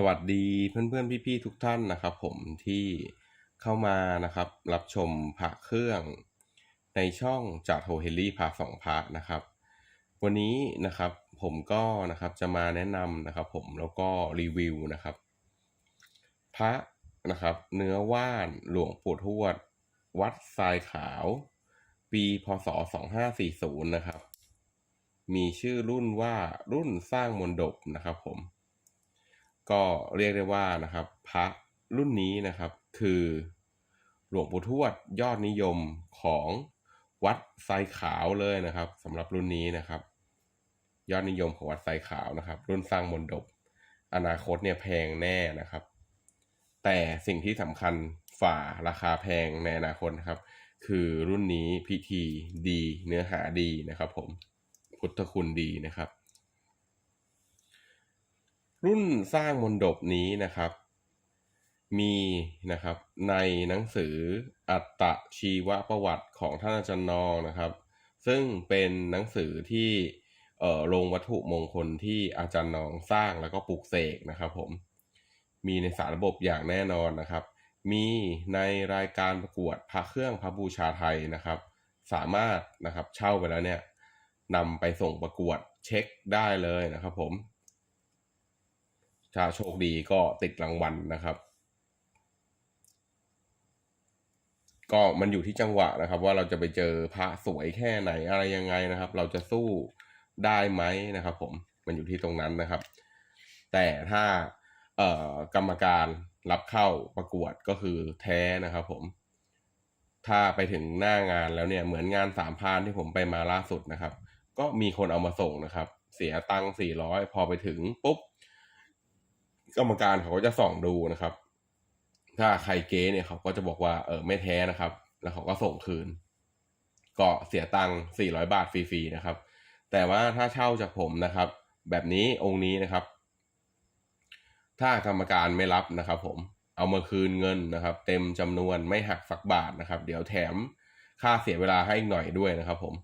สวัสดีเพื่อนๆ พี่ๆ ทุกท่านนะครับ ผมที่เข้ามานะครับ รับชมพระเครื่อง ในช่องจากโฮเฮลี่พาสองพระนะครับ วันนี้นะครับผมก็นะครับจะมาแนะนำนะครับ ผมแล้วก็รีวิวนะครับ พระนะครับ เนื้อว่านหลวงปู่ทวด วัดทรายขาว ปีพศ 2540 นะครับ มีชื่อรุ่นว่ารุ่นสร้างมนดบนะครับผม ก็เรียกได้ว่านะครับ พระรุ่นนี้นะครับ คือหลวงปู่ทวดยอดนิยมของวัดไซขาวเลยนะครับสำหรับรุ่นนี้นะครับ ยอดนิยมของวัดไซขาวนะครับ รุ่นสร้างมนดบอนาคตเนี่ยแพงแน่นะครับ แต่สิ่งที่สำคัญฝ่าราคาแพงในอนาคตนะครับ คือรุ่นนี้พิธีดีเนื้อหาดีนะครับ ผมพุทธคุณดีนะครับ รุ่นสร้างมนดบนี้นะครับ มีนะครับในหนังสืออัตตะชีวประวัติของท่านอาจารย์นองนะครับ ซึ่งเป็นหนังสือที่เอ่อลงวัตถุมงคลที่อาจารย์นองสร้างแล้วก็ปลูกเสกนะครับผมมีในสารระบบอย่างแน่นอนนะครับ มีในรายการประกวดพระเครื่องพระบูชาไทยนะครับ สามารถนะครับเช่าไปแล้วเนี่ยนำไปส่งประกวดเช็คได้เลยนะครับผม ถ้าโชคดีก็ติดรางวัลนะครับ ก็มันอยู่ที่จังหวะนะครับ ว่าเราจะไปเจอพระสวยแค่ไหนอะไรยังไงนะครับ เราจะสู้ได้ไหมนะครับ ผมมันอยู่ที่ตรงนั้นนะครับ แต่ถ้าเอ่อกรรมการรับเข้าประกวดก็คือแท้นะครับ ผม ถ้าไปถึงหน้างานแล้วเนี่ยเหมือนงานสามพานที่ผมไปมาล่าสุดนะครับ ก็มีคนเอามาส่งนะครับ เสียตังค์สี่ร้อยพอไปถึงปุ๊บ กรรมการเขาก็จะส่องดูนะครับ ถ้าใครเก๊เนี่ยเขาก็จะบอกว่าเออไม่แท้นะครับ แล้วเขาก็ส่งคืน ก็เสียตังค์400 บาทฟรีๆนะครับ แต่ว่าถ้าเช่าจากผมนะครับ แบบนี้องค์นี้นะครับ ถ้ากรรมการไม่รับนะครับ ผมเอามาคืนเงินนะครับ เต็มจำนวนไม่หักสักบาทนะครับ เดี๋ยวแถมค่าเสียเวลาให้อีกหน่อยด้วยนะครับ ผม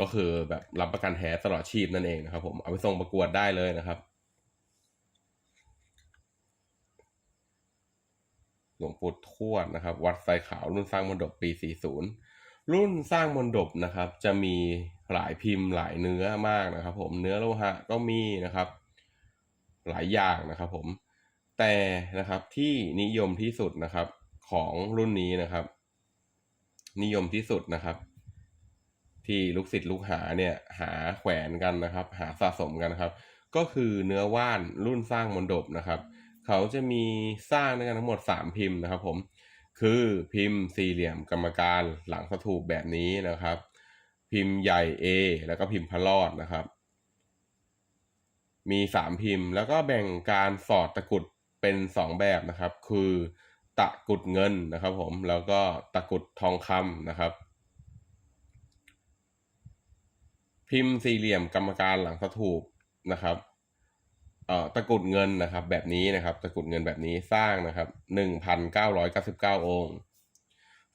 ก็คือแบบรับประกันแท้ตลอดชีพนั่นเองนะครับ ผมเอาไปส่งประกวดได้เลยนะครับ หลวงปู่ทวดนะครับ วัดไซขาวรุ่นสร้างมนดบปี 40 รุ่นสร้างมนดบนะครับ จะมีหลายพิมพ์หลายเนื้อมากนะครับ ผมเนื้อโลหะก็มีนะครับ หลายอย่างนะครับ ผมแต่นะครับที่นิยมที่สุดนะครับของรุ่นนี้นะครับ นิยมที่สุดนะครับ ที่ลูกศิษย์ลูกหาเนี่ยหาแขวนกันนะครับ หาสะสมกันนะครับ ก็คือเนื้อว่านรุ่นสร้างมนดบนะครับ เขาจะมีสร้างด้วยกันทั้งหมด 3 พิมพ์นะครับผมคือพิมพ์สี่เหลี่ยมกรรมการหลังสถูปแบบนี้นะครับ พิมพ์ใหญ่ A แล้วก็พิมพ์พระรอดนะครับ มีสามพิมพ์ แล้วก็แบ่งการสอดตะกรุดเป็นสองแบบนะครับ คือตะกรุดเงินนะครับผมแล้วก็ตะกรุดทองคำนะครับ พิมพ์สี่เหลี่ยมกรรมการหลังสถูปนะครับเอ่อตะกรุดเงินนะครับ แบบนี้นะครับ ตะกรุดเงินแบบนี้สร้างนะครับหนึ่งพันเก้าร้อยเก้าสิบเก้าองค์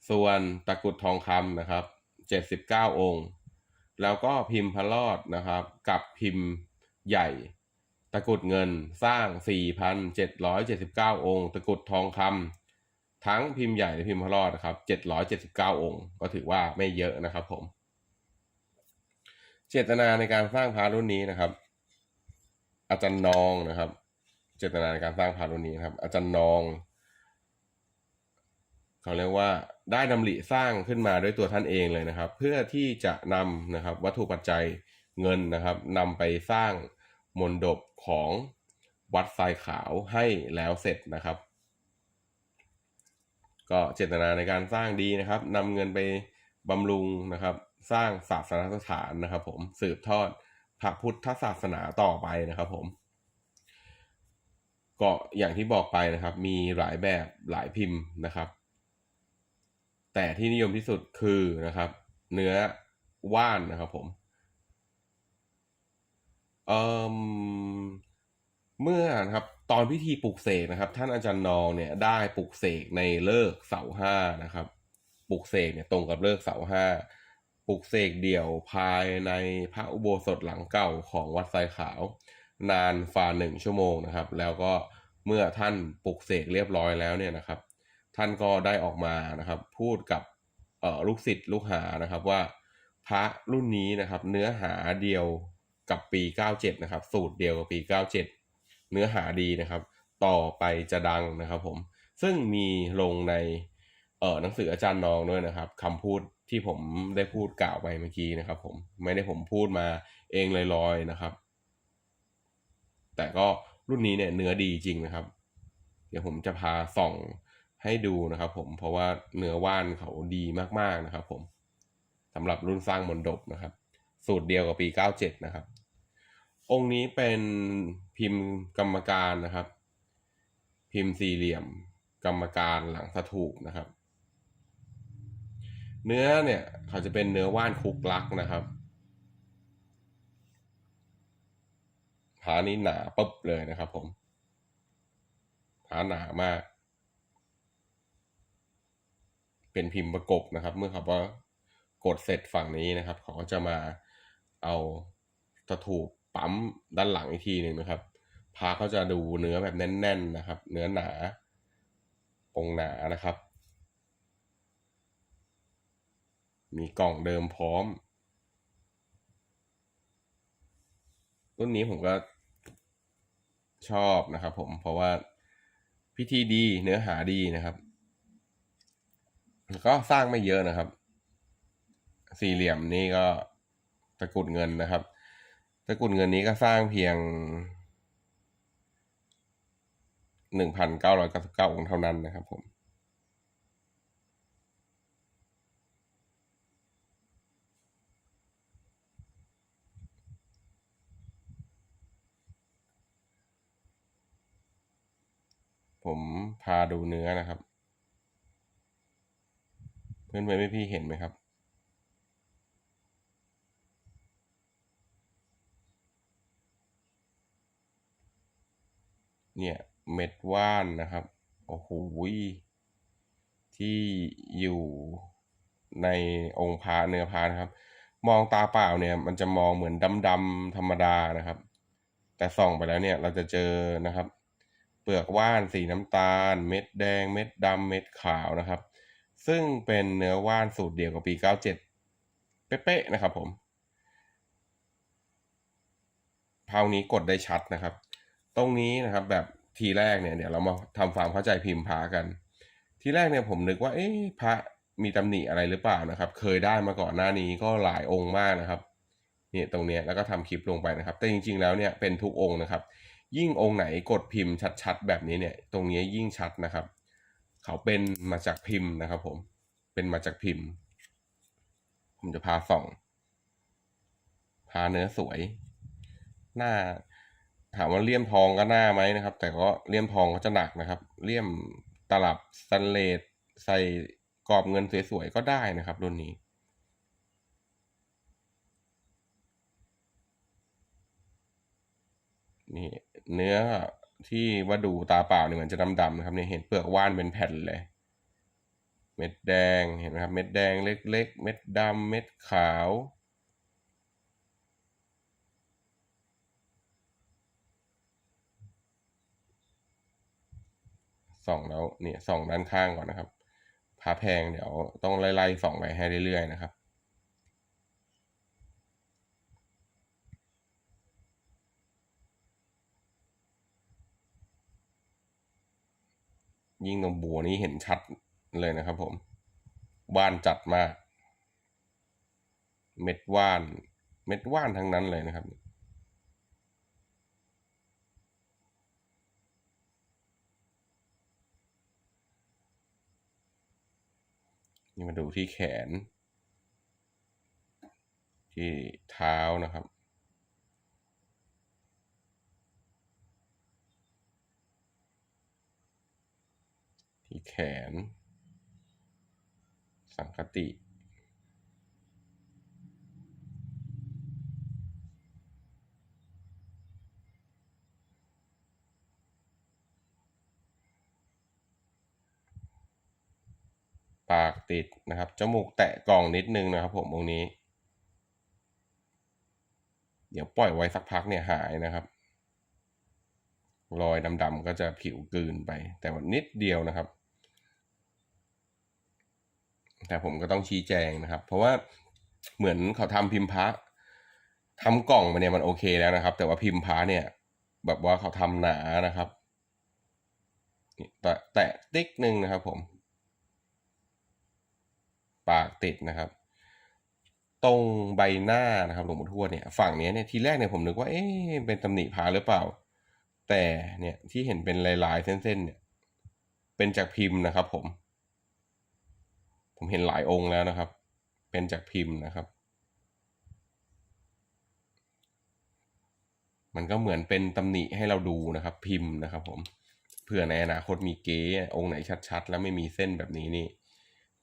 ส่วนตะกรุดทองคำนะครับเจ็ดสิบเก้าองค์ แล้วก็พิมพ์พระรอดนะครับ กับพิมพ์ใหญ่ ตะกรุดเงินสร้างสี่พันเจ็ดร้อยเจ็ดสิบเก้าองค์ ตะกรุดทองคำทั้งพิมพ์ใหญ่และพิมพ์พระรอดนะครับเจ็ดร้อยเจ็ดสิบเก้าองค์ ก็ถือว่าไม่เยอะนะครับผม เจตนาในการสร้างพระรุ่นนี้นะครับ อาจารย์นองนะครับ เจตนาในการสร้างพระรุ่นนี้นะครับ อาจารย์นองเขาเรียกว่าได้ดำริสร้างขึ้นมาด้วยตัวท่านเองเลยนะครับ เพื่อที่จะนำนะครับ วัตถุปัจจัยเงินนะครับนำไปสร้างมนดบของวัดทรายขาวให้แล้วเสร็จนะครับ ก็เจตนาในการสร้างดีนะครับนำเงินไปบำรุงนะครับ สร้างศาสนสถานนะครับผมสืบทอดพระพุทธศาสนาต่อไปนะครับผมก็อย่างที่บอกไปนะครับ มีหลายแบบหลายพิมพ์นะครับ แต่ที่นิยมที่สุดคือนะครับ เนื้อว่านนะครับผมเอ่อเมื่อนะครับตอนพิธีปลุกเสกนะครับ ท่านอาจารย์นองเนี่ยได้ปลุกเสกในเลิกเสาห้านะครับ ปลุกเสกเนี่ยตรงกับเลิกเสาห้า ปลุกเสกเดี่ยวภายในพระอุโบสถหลังเก่าของวัดไซขาว นานฝ่าหนึ่งชั่วโมงนะครับ แล้วก็เมื่อท่านปลุกเสกเรียบร้อยแล้วเนี่ยนะครับ ท่านก็ได้ออกมานะครับ พูดกับลูกศิษย์ลูกหานะครับว่าพระรุ่นนี้นะครับ เนื้อหาเดียวกับปี 97 นะครับ สูตรเดียวกับปี 97 เนื้อหาดีนะครับ ต่อไปจะดังนะครับผม ซึ่งมีลงในเออหนังสืออาจารย์น้องด้วยนะครับคำพูด ที่ผมได้พูดกล่าวไปเมื่อกี้นะครับ ผมไม่ได้ผมพูดมาเองลอยๆนะครับ แต่ก็รุ่นนี้เนี่ยเนื้อดีจริงนะครับ เดี๋ยวผมจะพาส่องให้ดูนะครับ ผมเพราะว่าเนื้อว่านเขาดีมากๆนะครับ ผมสำหรับรุ่นสร้างมนดบนะครับ สูตรเดียวกับปี 97 นะครับ องค์นี้เป็นพิมพ์กรรมการนะครับ พิมพ์สี่เหลี่ยมกรรมการหลังสถูปนะครับ เนื้อเนี่ยเขาจะเป็นเนื้อว่านคุกลักนะครับผานี้หนาปุ๊บเลยนะครับผมผาหนามาก เป็นพิมพ์ประกบนะครับ เมื่อเขาว่ากดเสร็จฝั่งนี้นะครับ เขาก็จะมาเอาตะถูกปั๊มด้านหลังอีกทีหนึ่งนะครับพาเขาจะดูเนื้อแบบแน่น ๆนะครับ เนื้อหนาองหนานะครับ มีกล่องเดิมพร้อม รุ่นนี้ผมก็ชอบนะครับผมเพราะว่าพิธีดีเนื้อหาดีนะครับ ก็สร้างไม่เยอะนะครับ สี่เหลี่ยมนี่ก็ตะกรุดเงินนะครับ ตะกรุดเงินนี้ก็สร้างเพียงหนึ่งพันเก้าร้อยเก้าสิบเก้าองค์เท่านั้นนะครับผม ผมพาดูเนื้อนะครับ เพื่อนเพื่อนพี่เห็นไหมครับ เนี่ยเม็ดว่านนะครับ โอ้โหที่อยู่ในองค์พระเนื้อพระนะครับ มองตาเปล่าเนี่ย มันจะมองเหมือนดำๆธรรมดานะครับ แต่ส่องไปแล้วเนี่ยเราจะเจอนะครับ ลือกว่านสีน้ำตาล เม็ดแดง เม็ดดำเม็ดขาวนะครับ ซึ่งเป็นเนื้อว่านสูตรเดียวกับปี 97 เป๊ะๆนะครับผมพาวนี้กดได้ชัดนะครับ ตรงนี้นะครับแบบทีแรกเนี่ยเดี๋ยวเรามาทำความเข้าใจพิมพ์พระกัน ทีแรกเนี่ยผมนึกว่าเอ๊ะพระมีตำหนิอะไรหรือเปล่านะครับ เคยได้มาก่อนหน้านี้ก็หลายองค์มากนะครับเนี่ยตรงเนี้ยแล้วก็ทำคลิปลงไปนะครับ แต่จริง ๆ แล้วเนี่ยเป็นทุกองค์นะครับ ยิ่งองค์ไหนกดพิมพ์ชัดๆ แบบนี้เนี่ย ตรงนี้ยิ่งชัดนะครับ เขาเป็นมาจากพิมพ์นะครับผมเป็นมาจากพิมพ์ ผมจะพาส่อง พาเนื้อสวย หน้า ถามว่าเลี่ยมทองก็หน้าไหมนะครับ แต่ก็เลี่ยมทองก็จะหนักนะครับ เลี่ยมตลับสแตนเลสใส่กรอบเงินสวยๆก็ได้นะครับรุ่นนี้นี่ เนื้อที่ว่าดูตาเปล่าเนี่ยเหมือนจะดำๆนะครับเนี่ยเห็นเปลือกว่านเป็นแผ่นเลย เม็ดแดงเห็นไหมครับ เม็ดแดงเล็ก ๆ เม็ดดำเม็ดขาว ส่องแล้วเนี่ยส่องด้านข้างก่อนนะครับพาแพงเดี๋ยวต้องไล่ๆส่องไปให้เรื่อยๆนะครับ ยิ่งตรงบัวนี้เห็นชัดเลยนะครับผมว่านจัดมาก เม็ดว่าน เม็ดว่านทั้งนั้นเลยนะครับ นี่มาดูที่แขน ที่เท้านะครับ แขน สังคติ ปากติดนะครับ จมูกแตะกล่องนิดนึงนะครับผมตรงนี้ เดี๋ยวปล่อยไว้สักพักเนี่ยหายนะครับรอยดำๆก็จะผิวกลืนไป แต่ว่านิดเดียวนะครับ แต่ผมก็ต้องชี้แจงนะครับ เพราะว่าเหมือนเขาทำพิมพ์พระทำกล่องมาเนี่ยมันโอเคแล้วนะครับ แต่ว่าพิมพ์พระเนี่ย แบบว่าเขาทำหนานะครับแตะแตะติ๊กหนึ่งนะครับ ผม ปากติดนะครับ ตรงใบหน้านะครับหลวงปู่ทวดเนี่ยฝั่งนี้เนี่ยทีแรกเนี่ยผมนึกว่าเอ๊ะเป็นตำหนิพาหรือเปล่า แต่เนี่ยที่เห็นเป็นลายๆเส้นๆเนี่ย เป็นจากพิมพ์นะครับ ผม ผมเห็นหลายองค์แล้วนะครับ เป็นจากพิมพ์นะครับ มันก็เหมือนเป็นตำหนิให้เราดูนะครับ พิมพ์นะครับ ผมเผื่อในอนาคตมีเก๊องค์ไหนชัด ๆ แล้วไม่มีเส้นแบบนี้นี่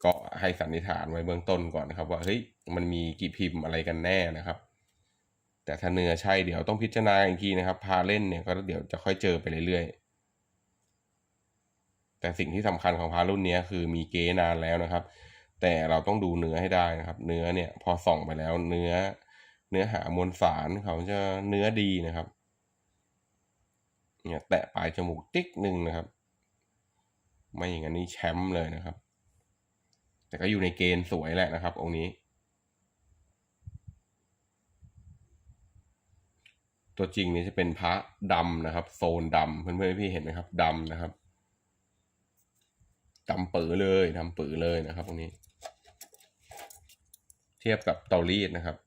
ก็ให้สันนิษฐานไว้เบื้องต้นก่อนนะครับ ว่าเฮ้ยมันมีกี่พิมพ์อะไรกันแน่นะครับแต่ถ้าเนื้อใช่เดี๋ยวต้องพิจารณาอีกทีนะครับ พาเล่นเนี่ยก็เดี๋ยวจะค่อยเจอไปเรื่อยๆ แต่สิ่งที่สำคัญของพารุ่นนี้คือมีเก๊นานแล้วนะครับ แต่เราต้องดูเนื้อให้ได้นะครับ เนื้อเนี่ยพอส่องไปแล้วเนื้อเนื้อหามวลสารเขาจะเนื้อดีนะครับเนี่ยแตะปลายจมูกติ๊กหนึ่งนะครับ ไม่อย่างนั้นนี่แชมป์เลยนะครับ แต่ก็อยู่ในเกณฑ์สวยแหละนะครับ องค์นี้ ตัวจริงนี่จะเป็นพระดำนะครับ โซนดำเพื่อนๆพี่เห็นไหมครับดำนะครับ ดำปือเลยดำปือเลยนะครับตรงนี้ เทียบกับเตารีดนะครับ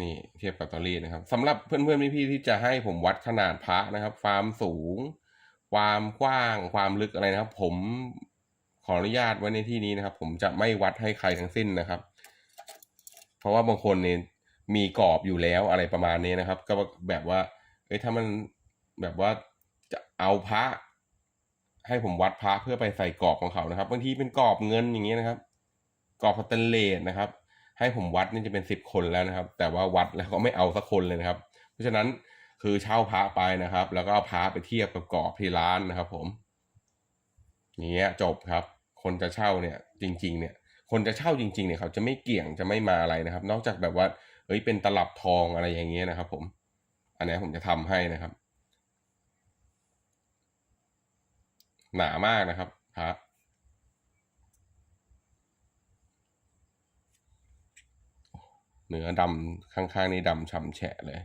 นี่เทียบกับเตารีดนะครับสำหรับเพื่อนๆพี่ๆที่จะให้ผมวัดขนาดพระนะครับ ความสูง ความกว้างความลึกอะไรนะครับ ผมขออนุญาตไว้ในที่นี้นะครับ ผมจะไม่วัดให้ใครทั้งสิ้นนะครับ เพราะว่าบางคนเนี่ยมีกรอบอยู่แล้วอะไรประมาณนี้นะครับ ก็แบบว่าเอ้ยถ้ามันแบบว่าจะเอาพระ ให้ผมวัดพระเพื่อไปใส่กรอบของเขานะครับบางทีเป็นกรอบเงินอย่างเงี้ยนะครับกรอบสแตนเลสนะครับ ให้ผมวัดนี่จะเป็นสิบคนแล้วนะครับ แต่ว่าวัดแล้วก็ไม่เอาสักคนเลยนะครับ เพราะฉะนั้นคือเช่าพระไปนะครับ แล้วก็เอาพระไปเทียบกับกรอบที่ร้านนะครับ ผมอย่างเงี้ยจบครับ คนจะเช่าเนี่ย จริง ๆ เนี่ย คนจะเช่าจริงๆเนี่ยเขาจะไม่เกี่ยงจะไม่มาอะไรนะครับ นอกจากแบบว่าเอ้ยเป็นตลับทองอะไรอย่างเงี้ยนะครับ ผม อันนี้ผมจะทำให้นะครับ หนามากนะครับพระเนื้อดำข้างๆนี่ดำฉ่ำแฉะเลย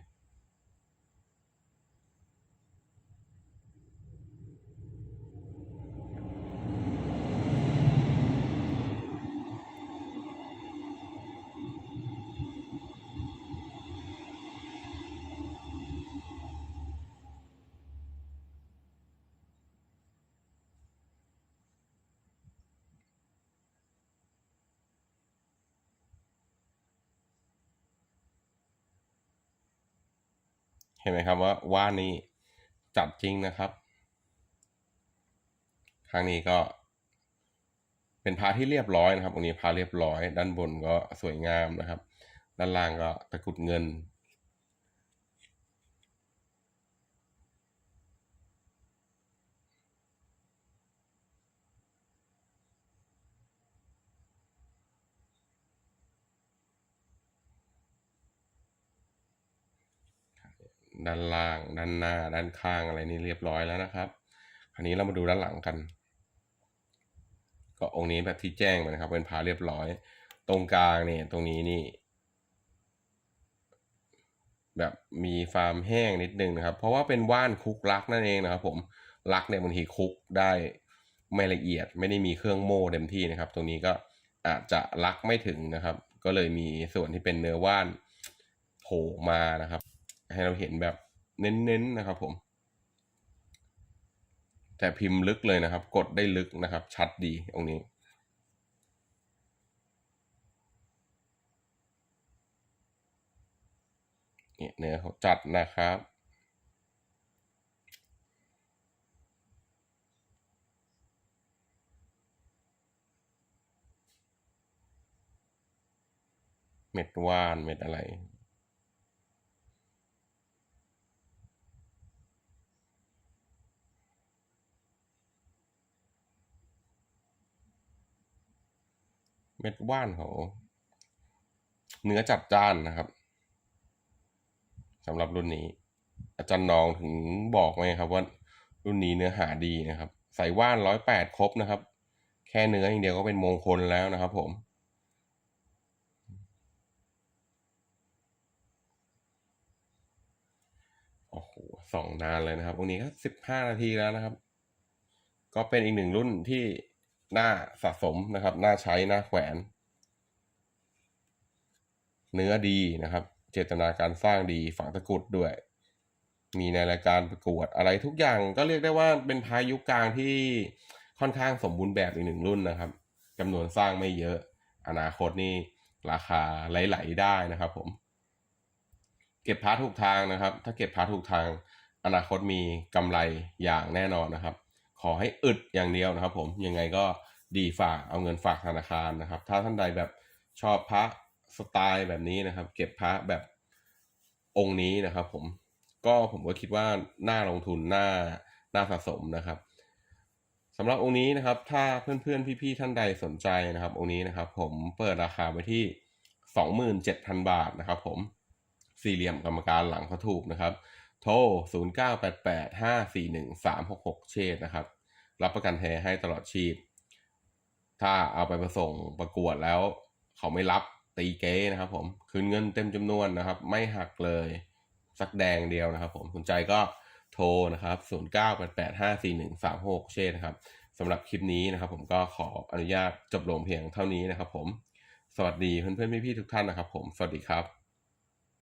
เห็นไหมครับว่าว่านนี้จัดจริงนะครับ ครั้งนี้ก็เป็นพาที่เรียบร้อยนะครับตรงนี้พาเรียบร้อย ด้านบนก็สวยงามนะครับ ด้านล่างก็ตะกุดเงิน ด้านล่าง ด้านหน้า ด้านข้างอะไรนี่เรียบร้อยแล้วนะครับ คราวนี้เรามาดูด้านหลังกัน ก็องค์นี้แบบที่แจ้งไปนะครับ เป็นพาเรียบร้อย ตรงกลางเนี่ยตรงนี้นี่ แบบมีฟาร์มแห้งนิดนึงนะครับ เพราะว่าเป็นว่านคุกลักนั่นเองนะครับ ผมลักเนี่ยบางทีคุกได้ไม่ละเอียด ไม่ได้มีเครื่องโม่เต็มที่นะครับ ตรงนี้ก็อาจจะลักไม่ถึงนะครับ ก็เลยมีส่วนที่เป็นเนื้อว่านโผล่มานะครับ ให้เราเห็นแบบเน้นๆนะครับผม แต่พิมพ์ลึกเลยนะครับ กดได้ลึกนะครับ ชัดดีตรงนี้เนี่ยเนื้อเขาจัดนะครับเม็ดว่านเม็ดอะไร เม็ดว่านเขาเนื้อจัดจ้านนะครับสำหรับรุ่นนี้ อาจารย์นองถึงบอกไงครับว่ารุ่นนี้เนื้อหาดีนะครับ ใส่ว่านร้อยแปดครบนะครับ แค่เนื้ออย่างเดียวก็เป็นมงคลแล้วนะครับผมโอ้โหสองนานเลยนะครับวันนี้ก็สิบห้านาทีแล้วนะครับ ก็เป็นอีกหนึ่งรุ่นที่ หน่าสะสมนะครับ หน่าใช้หน่าแขวน เนื้อดีนะครับ เจตนาการสร้างดีฝังตะกุดด้วย มีในรายการประกวดอะไรทุกอย่างก็เรียกได้ว่าเป็นพายุกลางที่ค่อนข้างสมบูรณ์แบบอีกหนึ่งรุ่นนะครับจำนวนสร้างไม่เยอะ อนาคตนี่ราคาไหลๆได้นะครับ ผม เก็บพาร์ทถูกทางนะครับ ถ้าเก็บพาร์ทถูกทาง อนาคตมีกำไรอย่างแน่นอนนะครับ ขอให้อึดอย่างเดียวนะครับผมยังไงก็ดีฝากเอาเงินฝากธนาคารนะครับ ถ้าท่านใดแบบชอบพระสไตล์แบบนี้นะครับ เก็บพระแบบองค์นี้นะครับ ผมก็ผมก็คิดว่าน่าลงทุนน่าน่าสะสมนะครับสำหรับองค์นี้นะครับ ถ้าเพื่อนๆพี่ๆท่านใดสนใจนะครับ องค์นี้นะครับ ผมเปิดราคาไว้ที่สองหมื่นเจ็ดพันบาทนะครับ ผมสี่เหลี่ยมกรรมการหลังเขาถูกนะครับ โทร 0 9 8 8 5 4 1 3 6 6 เชษนะครับ รับประกันแท้ให้ตลอดชีพ ถ้าเอาไปประส่งประกวดแล้ว เขาไม่รับตีเก้นะครับผม คืนเงินเต็มจำนวนนะครับ ไม่หักเลยสักแดงเดียวนะครับผมสนใจก็โทรนะครับ 0 9 8 8 5 4 1 3 6เชษนะครับสำหรับคลิปนี้นะครับ ผมก็ขออนุญาตจบลงเพียงเท่านี้นะครับผม สวัสดีเพื่อนๆพี่ๆทุกท่านนะครับผม สวัสดีครับ